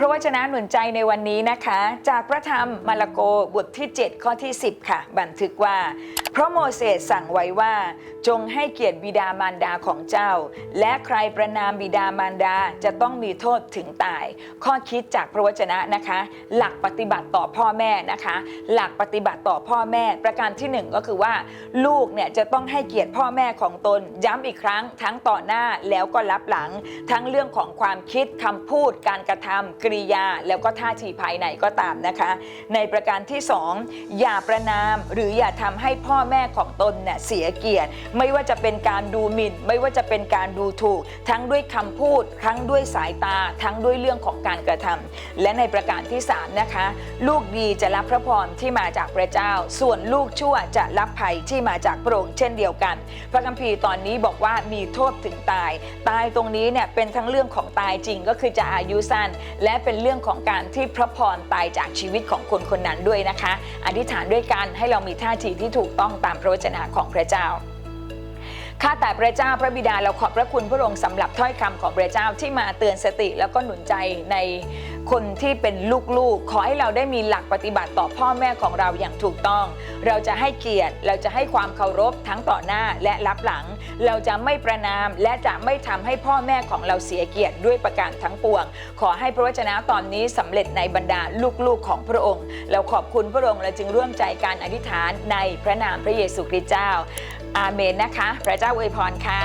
พระวจนะหนุนใจในวันนี้นะคะ จากพระธรรมมาระโกบทที่ 7 ข้อที่ 10 ค่ะ บันทึกว่า เพราะโมเสสสั่งไว้ว่า จงให้เกียรติบิดามารดาของเจ้า และใครประนามบิดามารดาจะต้องมีโทษถึงตาย ข้อคิดจากพระวจนะนะคะ หลักปฏิบัติต่อพ่อแม่นะคะ หลักปฏิบัติต่อพ่อแม่ ประการที่หนึ่งก็คือว่า ลูกเนี่ยจะต้องให้เกียรติพ่อแม่ของตนย้ำอีกครั้ง ทั้งต่อหน้าแล้วก็รับหลัง ทั้งเรื่องของความคิดคำพูดการกระทำกริยาแล้วก็ท่าทีภายในก็ตามนะคะ ในประการที่สองอย่าประนามหรืออย่าทำให้พ่อแม่ของตนเนี่ยเสียเกียรติ ไม่ว่าจะเป็นการดูหมิ่น ไม่ว่าจะเป็นการดูถูก ทั้งด้วยคำพูด ทั้งด้วยสายตา ทั้งด้วยเรื่องของการกระทำและในประการที่สามนะคะ ลูกดีจะรับพระพรที่มาจากพระเจ้า ส่วนลูกชั่วจะรับภัยที่มาจากพระองค์เช่นเดียวกัน พระคัมภีร์ตอนนี้บอกว่ามีโทษถึงตาย ตายตรงนี้เนี่ยเป็นทั้งเรื่องของตายจริงก็คือจะอายุสั้นและเป็นเรื่องของการที่พระพรตายจากชีวิตของคนคนนั้นด้วยนะคะ อธิษฐานด้วยกันให้เรามีท่าทีที่ถูกต้องตามพระวจนะของพระเจ้า ข้าแต่พระเจ้าพระบิดาเราขอบพระคุณพระองค์สำหรับถ้อยคำของพระเจ้าที่มาเตือนสติแล้วก็หนุนใจในคนที่เป็นลูกๆ ขอให้เราได้มีหลักปฏิบัติต่อพ่อแม่ของเราอย่างถูกต้อง เราจะให้เกียรติ เราจะให้ความเคารพทั้งต่อหน้าและรับหลัง เราจะไม่ประนามและจะไม่ทำให้พ่อแม่ของเราเสียเกียรติด้วยประการทั้งปวง ขอให้พระวจนะตอนนี้สำเร็จในบรรดาลูกๆของพระองค์ เราขอบคุณพระองค์และจึงร่วมใจการอธิษฐานในพระนามพระเยซูคริสต์เจ้า อาเมนนะคะ พระเจ้าอวยพรค่ะ